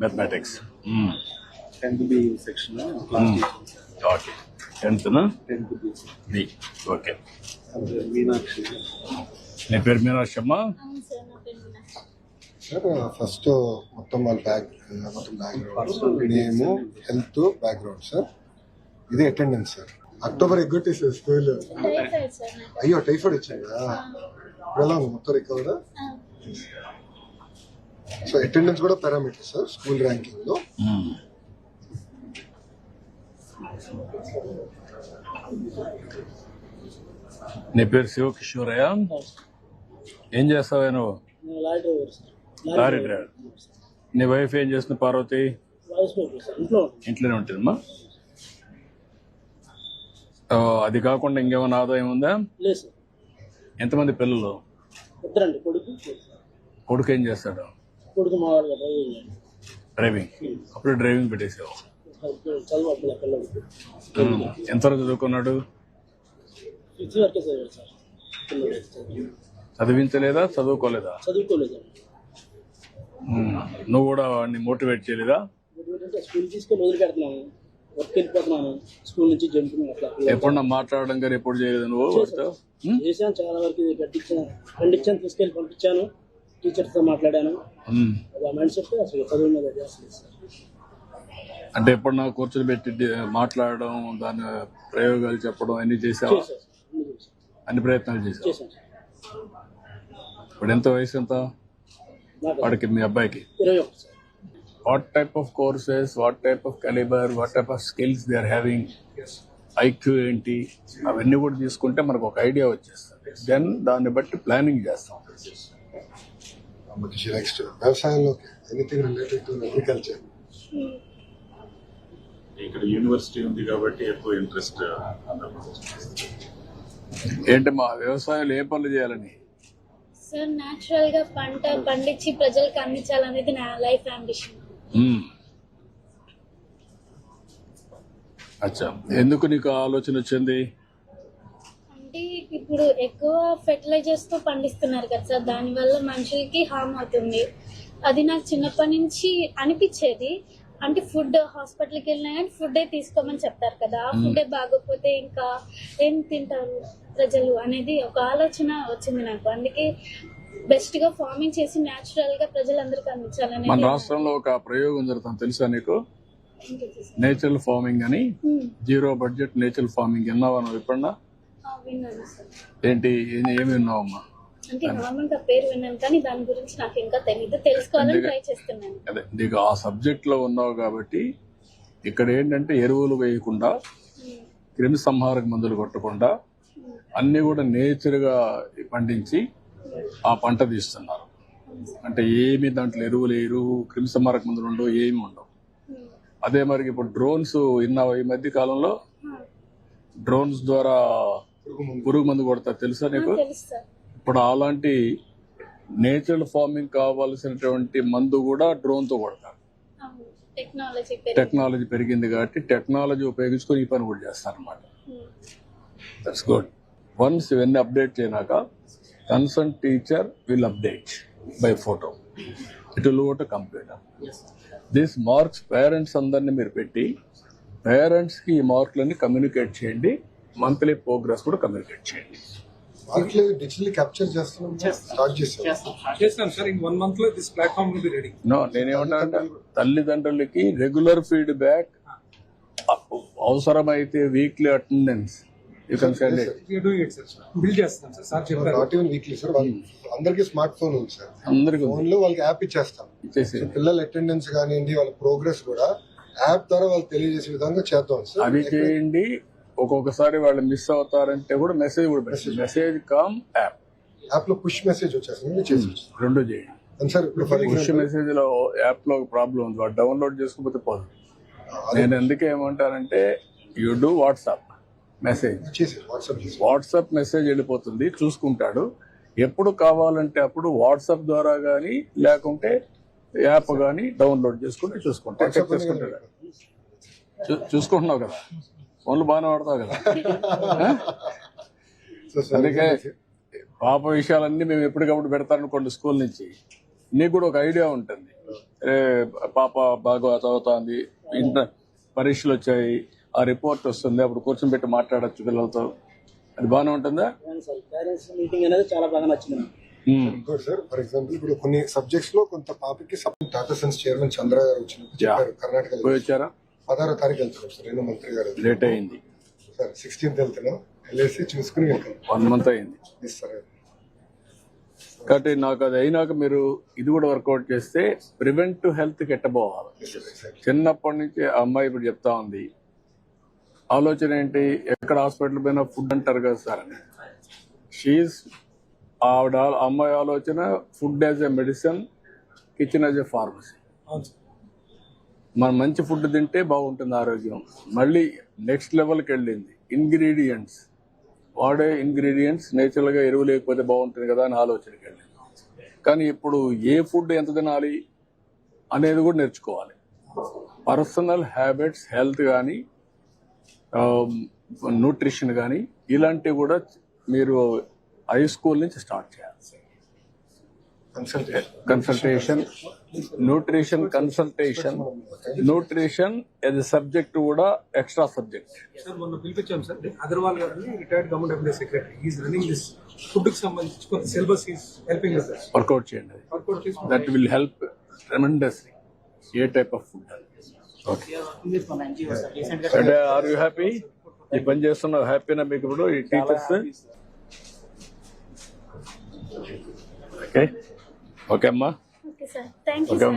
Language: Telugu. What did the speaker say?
Mathematics tenth B section okay టెన్త్నా tenth B okay Meenakshi. నీ పేరు మీనాక్షి అమ్మా? సార్ ఫస్ట్ మొత్తం వాళ్ళ బ్యాక్ మొత్తం బ్యాక్గ్రౌండ్ నేము హెల్త్ బ్యాక్గ్రౌండ్ సార్ ఇది అటెండెన్స్ సార్ అక్టోబర్ ఎగ్గొట్టి సార్ స్కూల్. అయ్యో టైఫాయిడ్ వచ్చిందా? ఇప్పుడు ఎలా ఉంది మొత్తం రికవర్ సో అటెండెన్స్ కూడా పారామీటర్ సార్ స్కూల్ ర్యాంకింగ్లో. నీ పేరు శివకిషోరయ్య. ఏం చేస్తావా నువ్వు? లారీ డ్రైవర్ నీ వైఫ్ ఏం చేస్తుంది పార్వతి. ఇంట్లోనే ఉంటుందమ్మా. అది కాకుండా ఇంకేమైనా ఆదాయం ఉందా? ఎంతమంది పిల్లలు? కొడుకు ఏం చేస్తాడు? కొడుకు మా వాళ్ళు డ్రైవింగ్ డ్రైవింగ్. అప్పుడు డ్రైవింగ్ పెట్టేసావు. ఎంతవరకు చదువుకున్నాడు? చదివించలేదా? చదువుకోలేదా? చదువుకోలేదండి మ్మ్. నువ్వు కూడా వాడిని మోటివేట్ చేయలేదా? స్కూల్ తీసుకొని వదిలిపెడుతున్నాను వర్క్ వెళ్ళిపోతున్నాను. స్కూల్ నుంచి జంపింగ్ అట్లా ఎప్పుడన్నా మాట్లాడడం కానీ ఎప్పుడు చేయలేదు నువ్వు? చేశాను. చాలా వరకు కట్టించాను ఖండించాను తీసుకెళ్ళి పంపించాను. టీచర్స్తో మాట్లాడాను. మ్మ్. అది ఆ మైండ్ సెట్ అసలు చదువు మీద అది అసలు లేదు సార్. అంటే ఎప్పుడన్నా కూర్చొని పెట్టి మాట్లాడడం దాని ప్రయోగాలు చెప్పడం అన్ని చేసావా? సార్. అన్ని ప్రయత్నాలు చేసావు? సార్. ఇప్పుడు ఎంత వయసు ఎంత? నాకు వాడికి మీ అబ్బాయికి? What type of courses what type of calibre what type of skills they are having IQ ఏంటి? అవన్నీ కూడా తీసుకుంటే మనకు ఒక ఐడియా వచ్చేస్తుంది. దెన్ దాన్ని బట్టి ప్లానింగ్ చేస్తాం. నెక్స్ట్ వ్యవసాయంలోకి ఎనీథింగ్ రిలేటెడ్ టు అగ్రికల్చర్ ఇక్కడ యూనివర్సిటీ ఉంది కాబట్టి ఎక్కువ ఇంట్రెస్ట్ ఏంటి మా వ్యవసాయంలో ఏ పనులు చేయాలని? సార్ న్యాచురల్గా పంట పండించి ప్రజలకు అందించాలనేది నా లైఫ్ అంబిషన్. అచ్చా. ఎందుకు నీకు ఆలోచన వచ్చింది? అంటే ఇప్పుడు ఎక్కువ ఫెర్టిలైజర్స్తో పండిస్తున్నారు కదా సార్ దానివల్ల మనుషులకి హామ్ అవుతుంది. అది నాకు చిన్నప్పటి నుంచి అనిపించేది. అంటే ఫుడ్ హాస్పిటల్కి వెళ్ళినా కానీ ఫుడ్ తీసుకోమని చెప్తారు కదా. ఆ ఫుడ్ బాగోకపోతే ఇంకా ఏం తింటారు ప్రజలు అనేది ఒక ఆలోచన వచ్చింది నాకు. అందుకే బెస్ట్గా ఫార్మింగ్ చేసి న్యాచురల్గా ప్రజలందరికీ మన అందించాలనేది రాష్ట్రంలో ఒక ప్రయోగం జరుగుతుంది తెలుసా నీకు? నేచురల్ ఫార్మింగ్ అని. జీరో బడ్జెట్ నేచురల్ ఫార్మింగ్ విన్నావా నువ్వు ఎప్పుడన్నా? ఏంటి? ఏమి విన్నావమ్మా? అంటే నార్మల్గా పేరు విన్నాను కానీ దాని గురించి నాకు ఇంకా తెలియదు తెలుసుకోవాలని అందుకే- ట్రై చేస్తున్నాను. అదే నీకు ఆ సబ్జెక్ట్లో ఉన్నావు కాబట్టి ఇక్కడ ఏంటంటే ఎరువులు వేయకుండా క్రిమి సంహారక మందులు కొట్టకుండా అన్ని కూడా నేచర్గా పండించి ఆ పంట తీస్తున్నారు. అంటే ఏమి దాంట్లో ఎరువులు వేయరు క్రిమి సంహారక మందులు ఉండవు ఏమి ఉండవు. అదే మరి ఇప్పుడు డ్రోన్స్ విన్నావా? ఈ మధ్య కాలంలో డ్రోన్స్ ద్వారా పురుగు మందు కొడతారు. తెలుసా నీకు? ఇప్పుడు అలాంటి నేచురల్ ఫార్మింగ్ కావాల్సినటువంటి మందు కూడా డ్రోన్తో కొడతారు. అవును. టెక్నాలజీ పెరిగింది. కాబట్టి టెక్నాలజీ ఉపయోగించుకొని ఈ పని కూడా చేస్తారు అనమాట దట్స్ గుడ్ వన్స్ ఇవన్నీ update చేయనాక concern teacher will update by photo. It will go to computer. This marks parents అందరినీ మీరు పెట్టి పేరెంట్స్కి ఈ మార్కులన్నీ కమ్యూనికేట్ చేయండి. మంత్లీ ప్రోగ్రెస్ కూడా కమ్యూనికేట్ చేయండి. వాటిలో డిజిటల్ క్యాప్చర్ చేస్తున్నాం స్టార్ట్ చేసాం చేస్తాం. సార్ ఇన్ వన్ మంత్లో this platform will be ready no నేనేమంటానంటే తల్లిదండ్రులకి రెగ్యులర్ ఫీడ్బ్యాక్ అవసరమైతే weekly attendance you can send it we are doing it sir build చేస్తాం సార్. సార్ చెప్పారు. నాట్ ఈవెన్ వీక్లీ సార్ అందరికి స్మార్ట్ ఫోన్ ఉంది సార్ అందరికి ఫోన్లో వాళ్ళకి యాప్ ఇచ్చేస్తాం. ఇచ్చేసి. పిల్లల అటెండెన్స్ కానివ్వండి వాళ్ళ ప్రోగ్రెస్ కూడా యాప్ ద్వారా వాళ్ళు తెలియజేసే విధంగా చేద్దాం సార్ అవి చేయండి. ఒక్కొక్కసారి వాళ్ళు మిస్ అవుతారంటే కూడా మెసేజ్ కూడా పెట్టండి. మెసేజ్ కామ్ యాప్ యాప్లో పుష్ మెసేజ్ వచ్చేస్తుంది చేసి రెండు చేయండి. సార్ పుష్ మెసేజ్లో యాప్లో ప్రాబ్లం ఉంది. వాడు డౌన్లోడ్ చేసుకోకపోతే పోదు. నేను ఎందుకు ఏమంటానంటే you do WhatsApp message WhatsApp message వెళ్ళిపోతుంది చూసుకుంటాడు. ఎప్పుడు కావాలంటే అప్పుడు వాట్సాప్ ద్వారా గానీ లేకుంటే యాప్ గానీ డౌన్లోడ్ చేసుకుంటే చూసుకుంటా చూసుకుంటున్నావు కదా. ఫోన్లు బాగానే వాడతావు కదా. అందుకే పాప విషయాలన్నీ మేము ఎప్పటికప్పుడు పెడతారనుకోండి స్కూల్ నుంచి. నీకు కూడా ఒక ఐడియా ఉంటుంది. ఏ, పాప బాగా చదువుతోంది ఇంటర్ పరీక్షలు వచ్చాయి ఆ రిపోర్ట్ వస్తుంది అప్పుడు కూర్చొని పెట్టి మాట్లాడొచ్చు పిల్లలతో. అది బాగానే ఉంటుందా? మీటింగ్ అనేది చాలా బాగా నచ్చింది. ఇంకోటి సార్ ఫర్ ఎగ్జాంపుల్ ఇప్పుడు కొన్ని సబ్జెక్ట్స్లో కొంత పాపకి టాటా సన్స్ చైర్మన్ చంద్ర గారు వచ్చినప్పుడు చెప్పారు కర్ణాటక వచ్చారా? పదహారో తారీఖు వెళ్తున్నాం సార్ నేను మంత్రి గారు లేట్ అయింది సార్ సిక్స్టీన్త్ వెళ్తున్నాం. వెళ్ళేసి చూసుకుని వెళ్తాం వన్ మంత్ అయింది ఎస్ సార్ కాబట్టి నాకు అది అయినాక మీరు ఇది కూడా వర్కౌట్ చేస్తే ప్రివెంట్ హెల్త్ కెట్టబోవాలి చిన్నప్పటి నుంచి ఆ అమ్మాయి ఇప్పుడు చెప్తా ఉంది. ఆలోచన ఏంటి? ఎక్కడ హాస్పిటల్ పోయినా ఫుడ్ అంటారు కదా సార్ అని. షీఈ్ ఆవిడ అమ్మాయి ఆలోచన food as a medicine kitchen as a pharmacy మనం మంచి ఫుడ్ తింటే బాగుంటుంది ఆరోగ్యం. మళ్ళీ నెక్స్ట్ లెవెల్కి వెళ్ళింది. ఇంగ్రీడియంట్స్ వాడే ఇంగ్రీడియంట్స్ నేచురల్గా ఎరువు లేకపోతే బాగుంటుంది కదా అని ఆలోచనకి వెళ్ళింది. కానీ ఇప్పుడు ఏ ఫుడ్ ఎంత తినాలి అనేది కూడా నేర్చుకోవాలి. పర్సనల్ హ్యాబిట్స్ హెల్త్ కానీ um, న్యూట్రిషన్ కానీ ఇలాంటివి కూడా మీరు హై స్కూల్ నుంచి స్టార్ట్ చేయాలి. Consultation consultation nutrition consultation nutrition ఎది సబ్జెక్ట్ కూడా ఎక్స్ట్రా సబ్జెక్ట్ సార్ మొన్న పిలిపించాం సార్. అగర్వాల్ గారిని retired government employee secretary is running this ఫుడ్కి సంబంధించి కొంత syllabus is helping sir work out చేయండి వర్కౌట్ చేసి that will help tremendously a type of food okay అంటే ఆర్ యూ హ్యాపీ ఈ పని చేస్తున్న హ్యాపీనా మీకు ఇప్పుడు? ఈ టీచర్స్ ఓకే ఓకే అమ్మా. Okay you